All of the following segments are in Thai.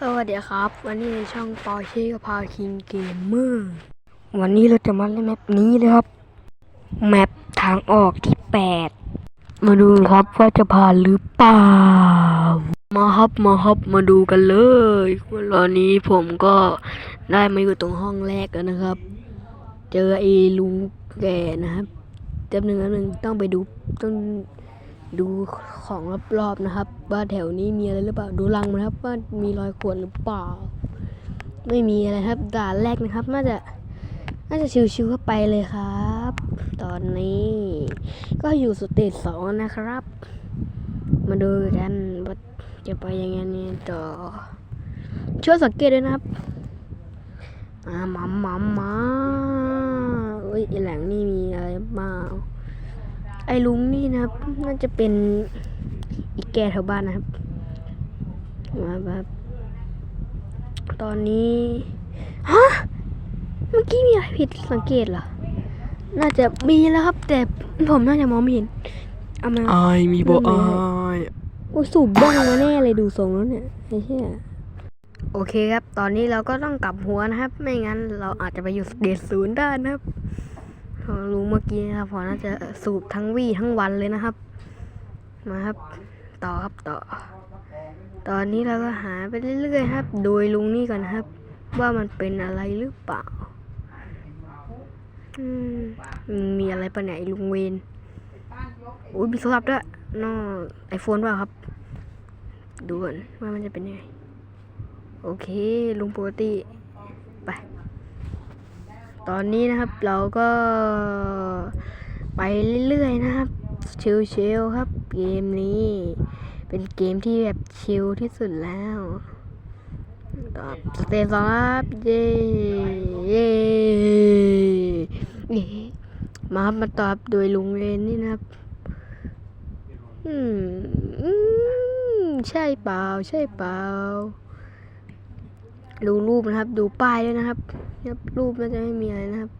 สวัสดีครับ วันนี้ในช่องปอเช่กับพาคิงเกมเมอร์วันนี้เราจะมาเล่นแมปนี้เลยครับ แมปทางออกที่แปดมาดูครับว่าจะผ่านหรือเปล่า มาครับมาครับมาดูกันเลยตอนนี้ผมก็ได้มาอยู่ตรงห้องแรกแล้วนะครับ เจอไอ้ลุงแก่นะครับแป๊บหนึ่งแป๊บหนึ่งต้องไปดูต้อง ดูของรอบๆนะครับ ว่าแถวนี้มีอะไรหรือเปล่าดูรังมันครับ ว่ามีรอยขวดหรือเปล่า ไม่มีอะไรครับด่านแรกนะครับ น่าจะน่าจะชิวๆเข้าไปเลยครับ ตอนนี้ก็อยู่สเตจสองนะครับ มาดูกันว่าจะไปยังไงเนี่ยต่อช่วยสังเกตด้วยนะครับมาหมามามาเอ้ยไอ้แหล่งนี่มีอะไรบ้าง ไอ้ลุงนี่นะครับ น่าจะเป็นอีกแกแถวบ้านนะครับมาแบบตอนนี้ฮะเมื่อกี้มีอะไรผิดสังเกตเหรอน่าจะมีแล้วครับ แต่ผมน่าจะมองไม่เห็นเอามาอายมีบ่นั่อานไงยโอ้สูบบ้องมาแน่เลยดูทรงแล้วเนี่ยไอ้เหี้ยโอเคครับ ตอนนี้เราก็ต้องกลับหัวนะครับ ไม่งั้นเราอาจจะไปอยู่เดทศูนย์ได้นะครับ รู้เมื่อกี้นะครับพอน่าจะสูบทั้งวี่ทั้งวันเลยนะครับ มาครับ ต่อครับต่อ ตอนนี้เราก็หาไปเรื่อยๆครับ โดยลุงนี่ก่อนครับ ว่ามันเป็นอะไรหรือเปล่าอืมมีอะไรปะเนี่ยไอ้ลุงเวนอุ้ยมีโทรศัพท์ด้วยนอไอโฟนว่าครับ ดูก่อนว่ามันจะเป็นยังไง โอเค ลุงปกติ ไป ตอนนี้นะครับเราก็ไปเรื่อยๆนะครับ ชิลๆครับ เกมนี้ เป็นเกมที่แบบชิลที่สุดแล้วตอบสเตจสองครับเย้เย้มาครับมาตอบโดยลุงเรนนี่นะครับ อืมอืมใช่เปล่า ใช่เปล่า ดูรูปนะครับ ดูป้ายด้วยนะครับครับรูปน่าจะไม่มีอะไรนะครับ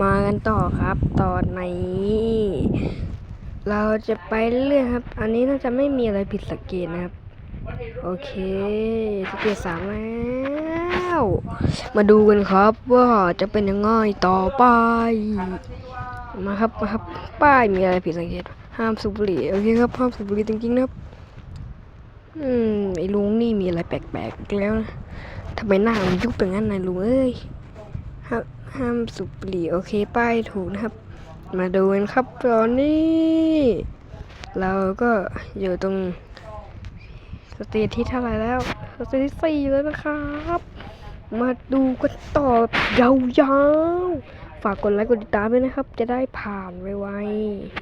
มากันต่อครับ ตอนนี้เราจะไปเรื่อยครับ อันนี้น่าจะไม่มีอะไรผิดสังเกตนะครับ โอเคสังเกตสามแล้ว มาดูกันครับว่าจะเป็นยังไงต่อไป มาครับมาครับป้ายมีอะไรผิดสังเกต ห้ามสูบบุหรี่โอเคครับห้ามสูบบุหรี่จริงๆนะครับ อืมไอ้ลุงนี่มีอะไรแปลกๆแล้วนะ ทำไมหน้ามันยุบอย่างนั้นนายลุงเอ้ยห้ามห้ามสูบบุหรี่โอเคป้ายถูกนะครับ มาดูกันครับตอนนี้ เราก็อยู่ตรงสเตจที่เท่าไหร่แล้วสเตจที่สี่แล้วนะครับ มาดูกันต่อยาวๆฝากกดไลค์กดติดตามด้วยนะครับ จะได้ผ่านไว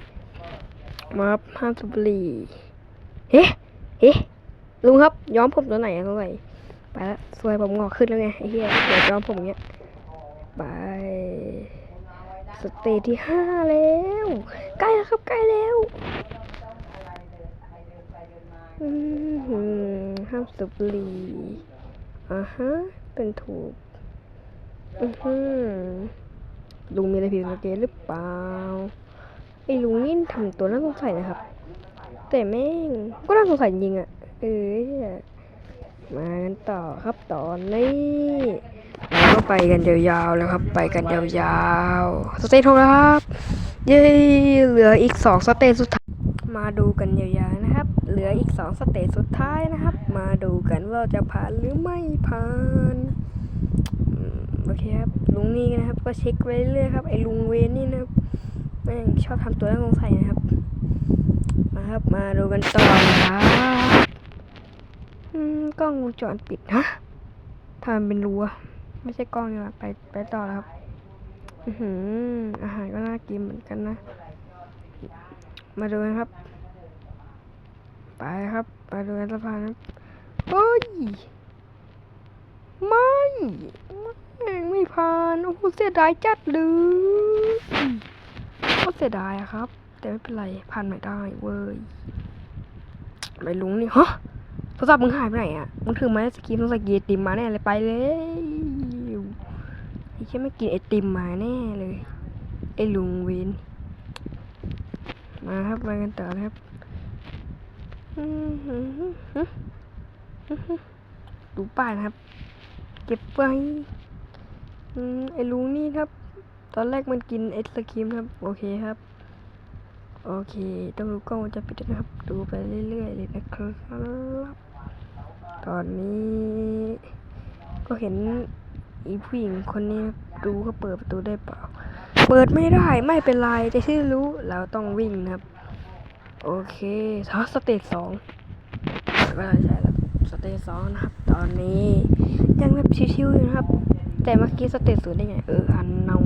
ๆมาห้ามสูบบุหรี่เฮ้เฮ้ลุงครับย้อมผมตัวไหนอะตัวไหน ไปละสวยผมงอกขึ้นแล้วไงไอ้เหี้ยเดี๋ยวย้อมผมเงี้ยไปสเตจที่ห้าแล้ว ใกล้แล้วครับใกล้แล้วห้ามสูบบุหรี่อ่าฮะ เป็นถูกอือหือลุงมีอะไรผิดสังเกตหรือเปล่าไอ้ลุงนี่ทำตัวน่าสงสัยนะครับ แต่แม่งก็น่าสงสัยจริงอะเออ มากันต่อครับตอนนี้เราก็ไปกันยาวๆแล้วครับ ไปกันยาวๆสเตจหกแล้วครับ เย้เหลืออีกสองสเตจสุดท้ายมาดูกันยาวๆนะครับ เหลืออีกสองสเตจสุดท้ายนะครับ มาดูกันว่าจะผ่านหรือไม่ผ่านโอเคครับลุงนี่นะครับ ก็เช็คไปเรื่อยครับไอ้ลุงเวนนี่นะครับแม่งชอบทำตัวน่าสงสัยนะครับ มาครับมาดูกันต่อครับ อืมกล้องวงจรปิดฮะทำเป็นรั้วไม่ใช่กล้องนี่หว่าไปไปต่อแล้วครับ อือหืออาหารก็น่ากินเหมือนกันนะ มาดูกันครับ ไปครับ ไปดูสะพานครับเฮ้ย ไม่แม่ไม่ผ่านโอ้โหเสียดายจัดเลยก็เสียดายอะครับ แต่ไม่เป็นไรผ่านไม่ได้เว้ยไม่ลุงนี่ฮะ ทรศัพท์มึงหายไปไหนอะ มึงถือไม้สกีมต้องใส่กีติมมาแน่เลยไปเลยไอ้แค่ไม่กินไอติมมาแน่เลย ไอ้ลุงเวนมาครับมากันต่อครับดูป้ายนะครับ เก็บไว้อืมไอ้ลุงนี่ครับ ตอนแรกมันกินไอศครีมครับ โอเคครับ โอเค ต้องดูกล้องวงจะปิดนะครับ ดูไปเรื่อยๆเลยนะครับ ตอนนี้ก็เห็นอีผู้หญิงคนนี้รับดูเขาเปิดประตูได้เปล่า เปิดไม่ได้ไม่เป็นไรแต่ที่รู้เราต้องวิ่งนะครับ โอเคท้าสเตจสองก็ใช่แล้วสเตจสองนะครับ ตอนนี้ยังแบบชิวๆอยู่นะครับ แต่เมื่อกี้สเตจศูนย์ได้ไงเอออันนา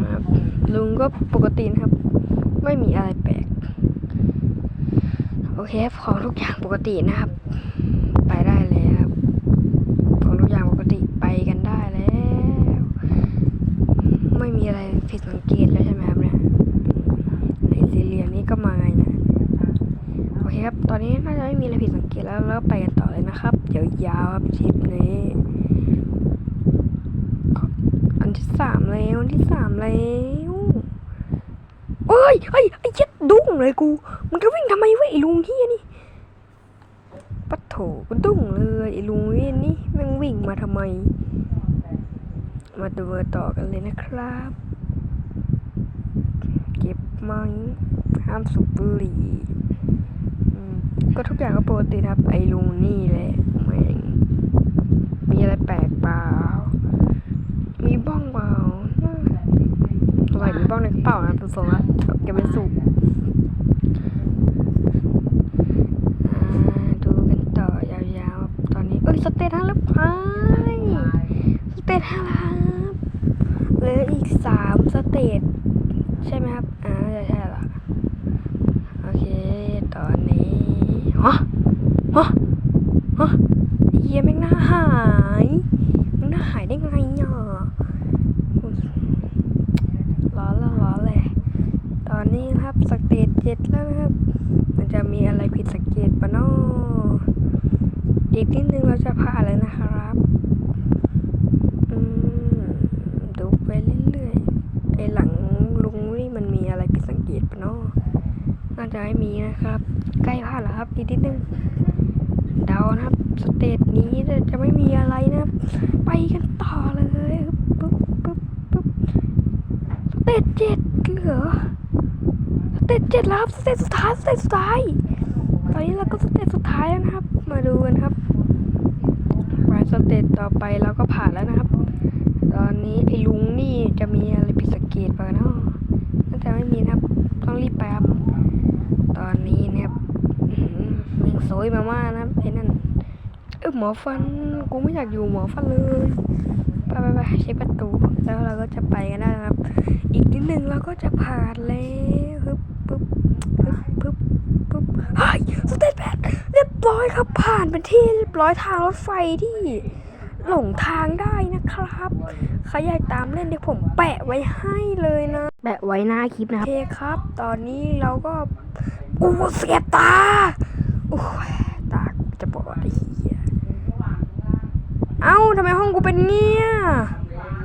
นะครับลุงก็ปกตินะครับ ไม่มีอะไรแปลก โอเคครับของทุกอย่างปกตินะครับ ไปได้แล้วครับของทุกอย่างปกติไปกันได้แล้ว ไม่มีอะไรผิดสังเกตแล้วใช่ไหมครับเนี่ยไอซีเรียนี่ก็มาไงนะโอเคครับ ตอนนี้น่าจะไม่มีอะไรผิดสังเกตแล้วแล้วไปกันต่อเลยนะครับยาวๆครับทริปนี้ อันที่สามแล้วอันที่สามแล้วเอ้ยเฮ้ยไอ้เจ็ด ดุ้งเลยกู มันจะวิ่งทำไมวะไอ้ลุงเฮียนี่ปะโถกูดุ้งเลยไอ้ลุงเฮียนี่แม่งวิ่งมาทำไม มาดูต่อกันเลยนะครับ เก็บไม้ห้ามสูบบุหรี่ก็ทุกอย่างก็ปกตินครับ ไอ้ลุงนี่แหละแม่งมีอะไรแปลกเปล่า มีบ้องเปล่าอะไรมีบ้องในกระเป๋านะตัวทรงละเก็บเป็นสูบอ่าดูกันต่อยาวๆ ตอนนี้เอ้ยสเตทห้าแล้วพายสเตทห้าแล้วเหลืออีกสามสเตจใช่ไหมครับ อ่าน่าจะใช่ละโอเค ตอนนี้ฮะฮะฮะเยี่ยแม่งหน้าหายแม่งหน้าหายได้ไงอะร้อนแล้วร้อนเลย ตอนนี้ครับสเตจเจ็ดแล้วนะครับ มันจะมีอะไรผิดสังเกตปะเนาะอี กนิดนึงเราจะผ่านแล้วนะครับอืมดูไปเรื่อยๆไอหลังลุงนี่มันมีอะไรผิดสังเกตปะเนาะน่าจะไม่มีนะครับ ใกล้ผ่านแล้วครับอีกนิดนึงเดานะครับสเตจนี้จะไม่มีอะไรนะครับ ไปกันต่อเลยปึ๊บปึ๊บปึ๊บสเตจเจ็ดเหรอสเตจเจ็ดแล้วครับสเตจสุดท้ายสเตจสุดท้ายตอนนี้เราก็สเตจสุดท้ายแล้วนะครับ มาดูกันครับ สเตจต่อไปเราก็ผ่านแล้วนะครับ ตอนนี้ไอ้ลุงนี่จะมีอะไรผิดสังเกตป่ะเนาะน่าจะไม่มีนะครับ ต้องรีบไปครับ ตอนนี้นี่ยครับอื้อหือแม่งโซยมาม่านะครับไอ้นั่นเออหมอฟันกูไม่อยากอยู่หมอฟันเลยไปไปไปเช็คประตูแล้วเราก็จะไปกันได้นะครับ อีกนิดนึงเราก็จะผ่านแล้วปึ๊บปึ๊บปึ๊บปึ๊บเฮ้ยสเตทแปดเรียบร้อยครับผ่านเป็นที่เรียบร้อยทางรถไฟที่หลงทางได้นะครับใครอยากตามเล่นเดี๋ยวผมแปะไว้ให้เลยนะ แปะไว้หน้าคลิปนะครับโอเคครับ ตอนนี้เราก็อู้เสียบตาโอ้ยตากูจะบอดไอ้เหี้ยเอ้าทำไมห้องกูเป็นเงี้ย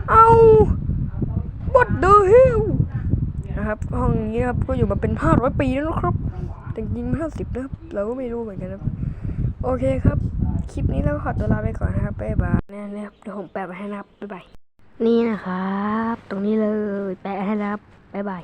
เอ้า what the hell นะครับ ห้องนี้นะครับก็อยู่มาเป็น500ปีแล้วนะครับ แต่จริงๆห้าสิบนะครับ เราก็ไม่รู้เหมือนกันนะครับ โอเคครับ คลิปนี้เราก็ขอตัวลาไปก่อนนะครับบ๊ายบายเนี่ยนะครับเดี๋ยวผมแปะไว้ให้นะครับบ๊ายบายนี่นะครับ ตรงนี้เลยแปะให้นะครับบ๊ายบาย